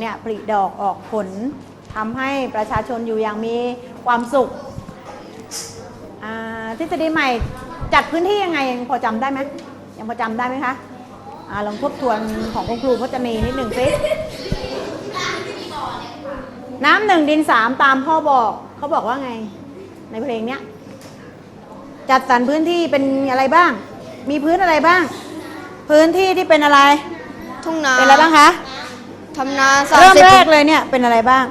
เนี่ยผลิดอกออกผลทำให้ประชาชนอยู่อย่างมีความสุขอ่าทฤษฎีใหม่จัดพื้นที่ยังไงยังพอจำได้ไหมยังพอจำได้ไหมคะอาลองทบทวนของคุณครูพจนีนิดหนึ่งสิน้ำหนึ่งดินสามตามพ่อบอกเขาบอกว่าไง ในเพลงเนี้ยจัดสรรพื้นที่เป็นอะไรบ้าง มีพื้นอะไรบ้าง พื้นที่ที่เป็นอะไร ทุ่งนาเป็นอะไรบ้างคะ ทำนาสามเริ่มสิบแรกเลยเนี่ยเป็นอะไรบ้าง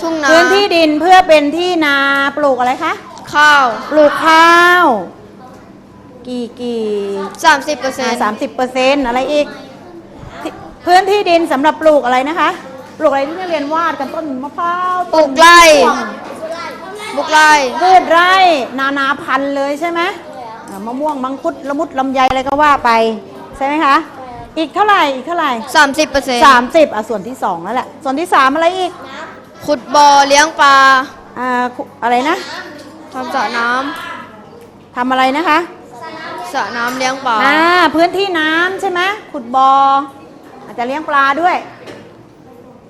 ทุ่งนาพื้นที่ดินเพื่อเป็นที่นาปลูกอะไรคะ ข้าวปลูกข้าว กี่กี่สามสิบเปอร์เซ็นต์สามสิบเปอร์เซ็นต์อะไรอีกที่พื้นที่ดินสำหรับปลูกอะไรนะคะ ปลูกอะไรที่นักเรียนวาดกันต้นมะพร้าวปลูกไร่ปลูกไร่พืชไร่นานาพันธุ์เลยใช่ไหมอ่ามะม่วงมังคุดละมุดลำไยอะไรก็ว่าไป ใช่ไหมคะ อีกเท่าไหร่อีกเท่าไหร่สามสิบเปอร์เซ็นต์สามสิบอะส่วนที่สองนั่นแหละส่วนที่สามอะไรอีกขุดบ่อเลี้ยงปลาอ่าคุอะไรนะทำสระน้ทำอะไรนะคะำสระน้ำเลี้ยงปลาอ่าพื้นที่น้ำใช่ไหมขุดบอ่ออาจจะเลี้ยงปลาด้วย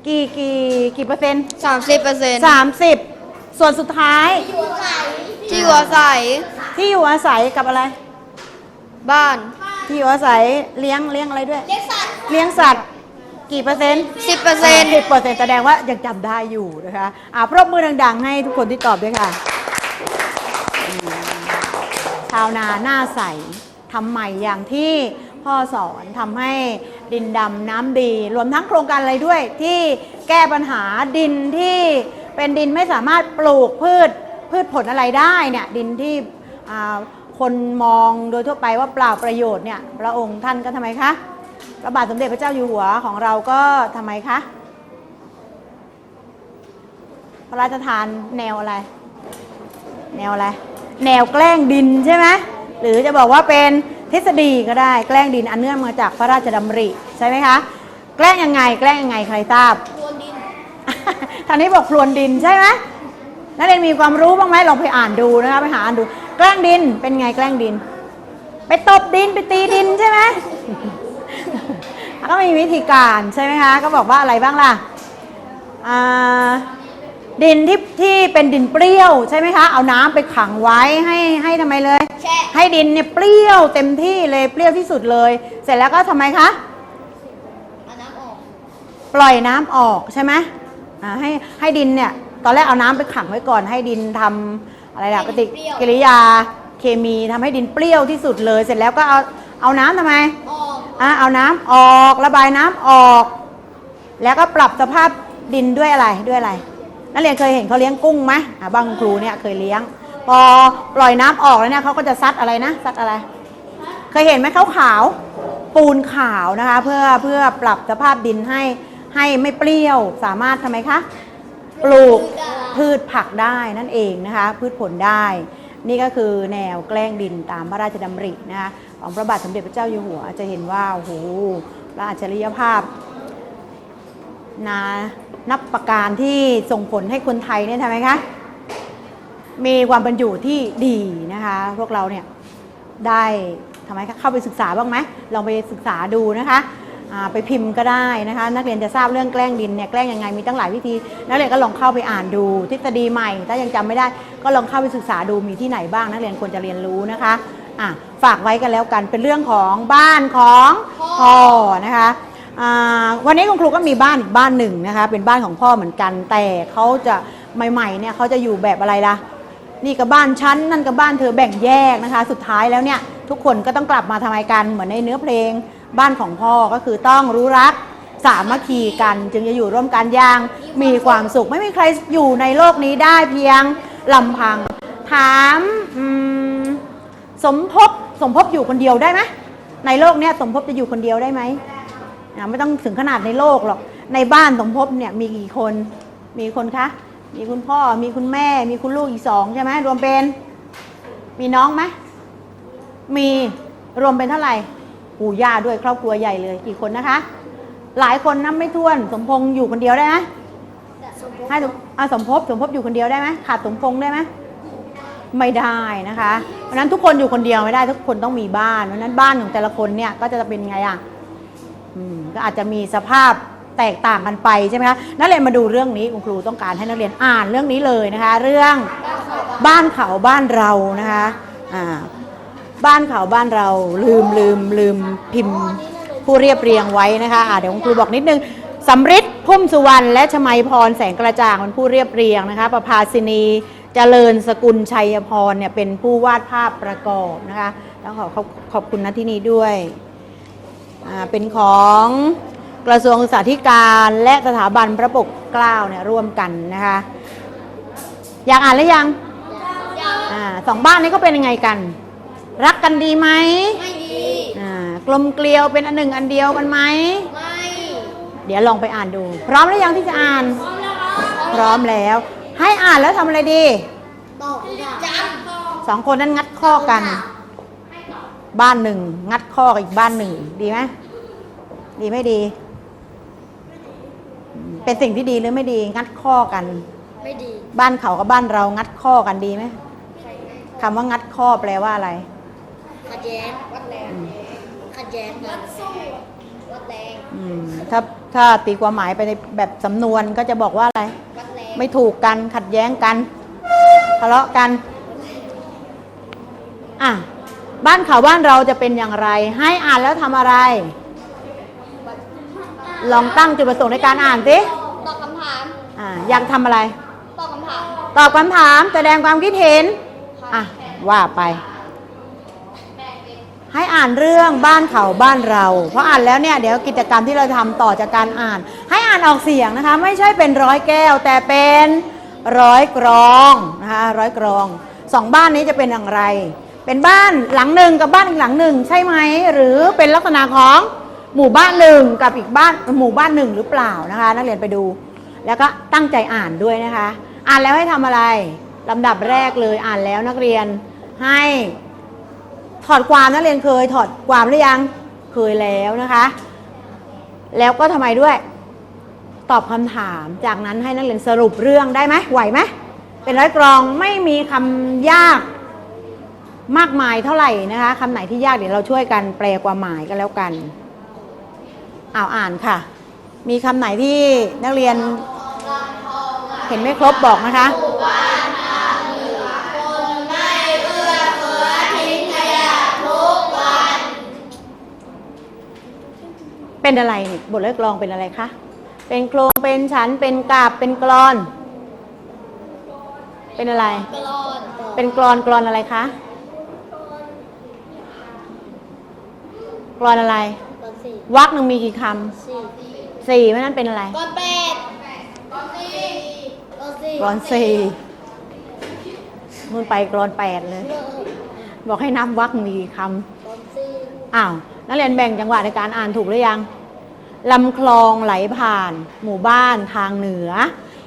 กี่กี่กี่เปอร์เซ็นต์สามสิบเปอร์เซ็นต์สามสิบส่วนสุดท้ายที่อยู่อาศัยที่อยู่อาศัยกับอะไร บ้าน ที่อยู่อาศัยเลี้ยงเลี้ยงอะไรด้วยเลี้ยงสัตว์ กี่เปอร์เซ็นต์สิบเปอร์เซ็นต์สิบเปอร์เซ็นต์แสดงว่ายังจำได้อยู่นะคะอ่าปรบมือดังๆ ให้ทุกคนที่ตอบด้วยค่ะอืมชาวนาหน้าใสทำใหม่อย่างที่พ่อสอนทำให้ดินดำน้ำดี รวมทั้งโครงการอะไรด้วย ที่แก้ปัญหาดินที่เป็นดินไม่สามารถปลูกพืชพืชผลอะไรได้เนี่ยดินที่อ่า คนมองโดยทั่วไปว่าเปล่าประโยชน์เนี่ยพระองค์ท่านก็ทำไมคะพระบาทสมเด็จพระเจ้าอยู่หัวของเราก็ทำไมคะพระราชทานแนวอะไร แนวอะไร แนวแกล้งดินใช่ไหมหรือจะบอกว่าเป็นทฤษฎีก็ได้แกล้งดินอันเนื่องมาจากพระราชดำริใช่ไหมคะ แกล้งยังไง แกล้งยังไงใครทราบพรวนดินทางนี้บอกพรวนดินใช่ไหมนักเรียนมีความรู้บ้างไหมลองไปอ่านดูนะคะไปหาอ่านดู แกล้งดินเป็นไงแกล้งดิน ไปตบดินไปตีดินใช่ไหมก็มีวิธีการใช่ไหมคะ ก็บอกว่าอะไรบ้างล่ะอ่าดินที่ที่เป็นดินเปรี้ยวใช่ไหมคะ เอาน้ำไปขังไว้ให้ให้ทำไมเลย ให้ดินเนี่ยเปรี้ยวเต็มที่เลยเปรี้ยวที่สุดเลย เสร็จแล้วก็ทำไมคะปล่อยน้ำออกใช่ไหมอ่าให้ให้ดินเนี่ยตอนแรกเอาน้ำไปขังไว้ก่อน ให้ดินทำ อะไรล่ะปฏิกิริยาเคมีทำให้ดินเปรี้ยวที่สุดเลย เสร็จแล้วก็เอาเอาน้ำทำไมอะเอาน้ำออกระบายน้ำออก แล้วก็ปรับสภาพดินด้วยอะไรด้วยอะไร นักเรียนเคยเห็นเขาเลี้ยงกุ้งไหมอะบางครูเนี่ยเคยเลี้ยง พอปล่อยน้ำออกแล้วเนี่ยเขาก็จะซัดอะไรนะซัดอะไร เคยเห็นไหมเขาขาวๆปูนขาวนะคะ เพื่อเพื่อปรับสภาพดินให้ให้ไม่เปรี้ยวสามารถทำไมคะ ปลูก พืชผักได้นั่นเองนะคะ พืชผลได้ นี่ก็คือแนวแกล้งดินตามพระราชดำรินะคะของพระบาทสมเด็จพระเจ้าอยู่หัวจะเห็นว่าโอ้โหพระอัจฉริยภาพนานับประการที่ส่งผลให้คนไทยเนี่ยทำไมคะมีความเป็นอยู่ที่ดีนะคะ พวกเราเนี่ยได้ทำไมคะเข้าไปศึกษาบ้างไหมลองไปศึกษาดูนะคะ ไปพิมพ์ก็ได้นะคะ นักเรียนจะทราบเรื่องแกล้งดินเนี่ยแกล้งยังไงมีตั้งหลายวิธี นักเรียนก็ลองเข้าไปอ่านดู ทฤษฎีใหม่ ถ้ายังจำไม่ได้ก็ลองเข้าไปศึกษาดูมีที่ไหนบ้าง นักเรียนควรจะเรียนรู้นะคะอะฝากไว้กันแล้วกันเป็นเรื่องของบ้านของพ่อนะคะอ่าวันนี้คุณครูก็มีบ้านอีกบ้านหนึ่งนะคะ เป็นบ้านของพ่อเหมือนกัน แต่เขาจะใหม่ๆเนี่ยเขาจะอยู่แบบอะไรล่ะนี่กับบ้านฉันนั่นกับบ้านเธอแบ่งแยกนะคะ สุดท้ายแล้วเนี่ยทุกคนก็ต้องกลับมาทำไมกันเหมือนในเนื้อเพลง บ้านของพ่อก็คือต้องรู้รักสามัคคีกันจึงจะอยู่ร่วมกันอย่างมีความสุขไม่มีใครอยู่ในโลกนี้ได้เพียงลำพัง ถามสมภพสมภพอยู่คนเดียวได้ไหมในโลกเนี้ยสมภพจะอยู่คนเดียวได้ไหมไม่ต้องถึงขนาดในโลกหรอกในบ้านสมภพเนี่ยมีกี่คนมีคนคะมีคุณพ่อมีคุณแม่ มีคุณลูกอีกสองใช่ไหมรวมเป็น มีน้องไหมมีรวมเป็นเท่าไหร่ ปู่ย่าด้วยครอบครัวใหญ่เลยกี่คนนะคะ หลายคนนับไม่ถ้วน สมพงษ์อยู่คนเดียวได้ไหมให้สมอาสมภพสมภพอยู่คนเดียวได้ไหมขาดสมพงษ์ได้ไหมไม่ได้นะคะเพราะฉะนั้นทุกคนอยู่คนเดียวไม่ได้ ทุกคนต้องมีบ้านเพราะฉะนั้นบ้านของแต่ละคนเนี่ยก็จะเป็นไงอะอืมก็อาจจะมีสภาพแตกต่างกันไปใช่ไหมคะนักเรียนมาดูเรื่องนี้คุณครูต้องการให้นักเรียนอ่านเรื่องนี้เลยนะคะ เรื่องบ้านเขาบ้านเรานะคะอ่า บ้านเขาบ้านเราลืมลืมลืมพิมพ์ผู้เรียบเรียงไว้นะคะอาเดี๋ยวคุณครูบอกนิดนึงสำริดพุ่มสุวรรณและชมัยพรแสงกระจ่างเป็นผู้เรียบเรียงนะคะประภาสินีเจริญสกุลชัยพรเนี่ยเป็นผู้วาดภาพประกอบนะคะต้องขอขอบขอบคุณนะที่นี้ด้วยอ่าเป็นของกระทรวงศึกษาธิการและสถาบันพระปกเกล้าเนี่ยร่วมกันนะคะอยากอ่านหรือยังอ่าสองบ้านนี้ก็เป็นยังไงกัน รักกันดีไหมไม่ดีอ่ากลมเกลียวเป็นอันหนึ่งอันเดียวกันไหมไม่เดี๋ยวลองไปอ่านดู พร้อมหรือยังที่จะอ่าน พร้อมแล้วให้อ่านแล้วทำอะไรดีตอบจำสองคนนั้นงัดข้อกัน บ้านหนึ่งงัดข้อกับอีกบ้านหนึ่งดีไหมดีไม่ดีอืมเป็นสิ่งที่ดีหรือไม่ดี งัดข้อกัน ไม่ดี บ้านเขากับบ้านเรางัดข้อกันดีไหมคำว่างัดข้อแปลว่าอะไร ขัดแย้งวัดแรงขัดแย้งวัดสู้วัดแรงอืมถ้าถ้าตีความหมายไปในแบบสำนวนก็จะบอกว่าอะไร วัดแรงไม่ถูกกันขัดแย้งกันทะเลาะกันอะบ้านเขาบ้านเราจะเป็นอย่างไร ให้อ่านแล้วทำอะไร ลองตั้งจุดประสงค์ในการอ่านสิตอบคำถามอะอยากทำอะไร ตอบคำถาม ตอบคำถามแสดงความคิดเห็นอะว่าไป ให้อ่านเรื่องบ้านเขาบ้านเรา เพราะอ่านแล้วเนี่ยเดี๋ยวกิจกรรมที่เราทำต่อจากการอ่าน ให้อ่านออกเสียงนะคะ ไม่ใช่เป็นร้อยแก้ว แต่เป็นร้อยกรองนะคะร้อยกรองสองบ้านนี้จะเป็นอย่างไร เป็นบ้านหลังหนึ่งกับบ้านอีกหลังหนึ่งใช่ไหมหรือเป็นลักษณะของหมู่บ้านหนึ่งกับอีกบ้านหมู่บ้านหนึ่งหรือเปล่านะคะ นักเรียนไปดู แล้วก็ตั้งใจอ่านด้วยนะคะ อ่านแล้วให้ทำอะไรลำดับแรกเลยอ่านแล้วนักเรียนให้ ถอดความนักเรียนเคย ถอดความหรือยังเคยแล้วนะคะ แล้วก็ทำไมด้วย ตอบคำถามจากนั้นให้นักเรียนสรุปเรื่องได้ไหมไหวไหมเป็นร้อยกรองไม่มีคำยากมากมายเท่าไหร่นะคะคำไหนที่ยากเดี๋ยวเราช่วยกันแปลความหมายกันแล้วกันอ้าวอ่านค่ะ มีคำไหนที่นักเรียนเห็นไม่ครบบอกนะคะ เป็นอะไรนี่บทเลือกลองเป็นอะไรคะเป็นโครงเป็นชั้นเป็นกาบเป็นกรอน เป็นอะไร กรอนเป็นกรอนกรอนอะไรคะกรอนอะไรกรอนสี่วักหนึ่งมีกี่คสี่ำสี่เพราะนั้นเป็นอะไรกรอนแปดกรอนสี่กรอนสี่กรอนสี่นู่นไปกรอนแปดเลย บอกให้นับวักมีกี่คำกรอนสี่อ้าว นักเรียนแบ่งจังหวะในการอ่านถูกหรือยังลำคลองไหลผ่าน หมู่บ้านทางเหนือ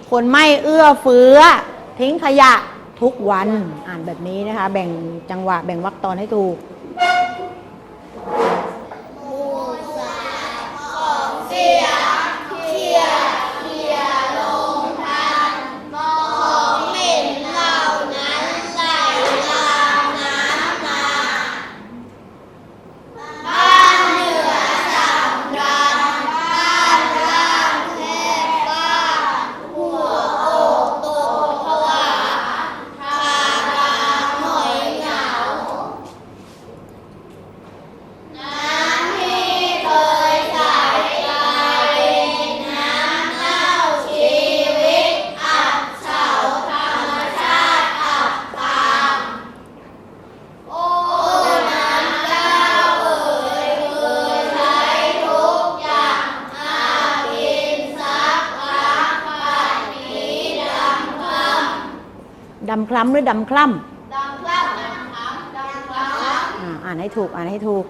คนไม่เอื้อเฟื้อ ทิ้งขยะทุกวันอ่านแบบนี้นะคะ แบ่งจังหวะแบ่งวรรคตอนให้ถูกำคล้ำหรือดำคล้ำดำคล้ำดำคล้ำดำคล้ำอ่าอ่านให้ถูกอ่านให้ถูก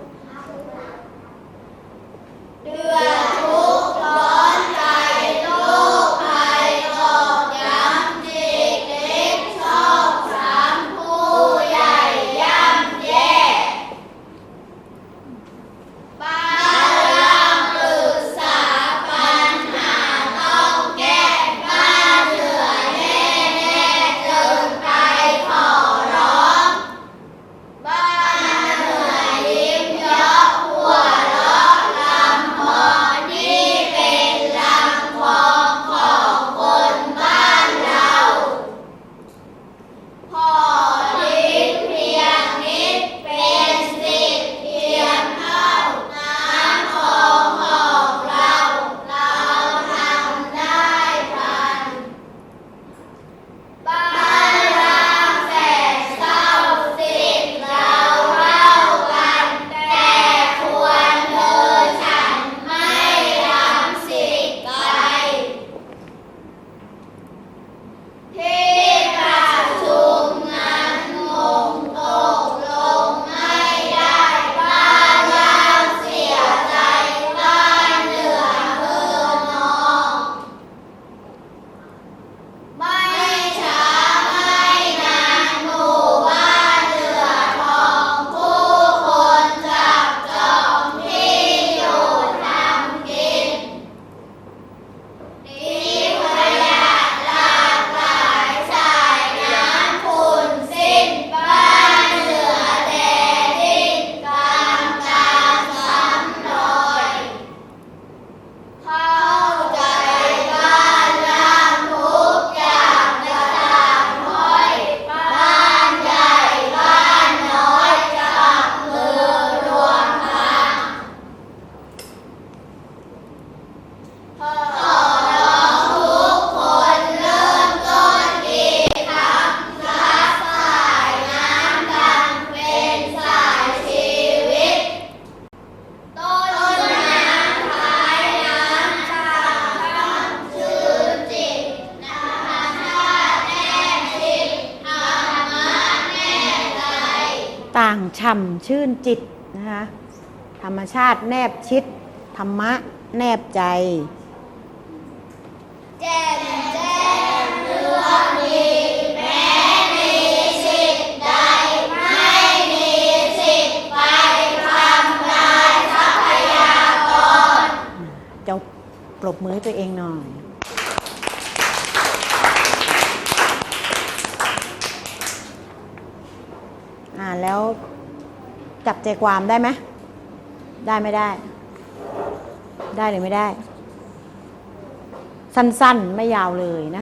างฉ่ำชื่นจิตนะคะธรรมชาติแนบชิด ธรรมะแนบใจแจ่มแจ้งเรื่องดีแม้มีสิทธิ์ใดไม่มีสิทธิ์ไปทำลายทรัพยากรเจ้าปรบมือตัวเองหน่อย อ่าน แล้วจับใจความได้ไหมได้ไม่ได้ ได้หรือไม่ได้ สั้นๆ ไม่ยาวเลยนะ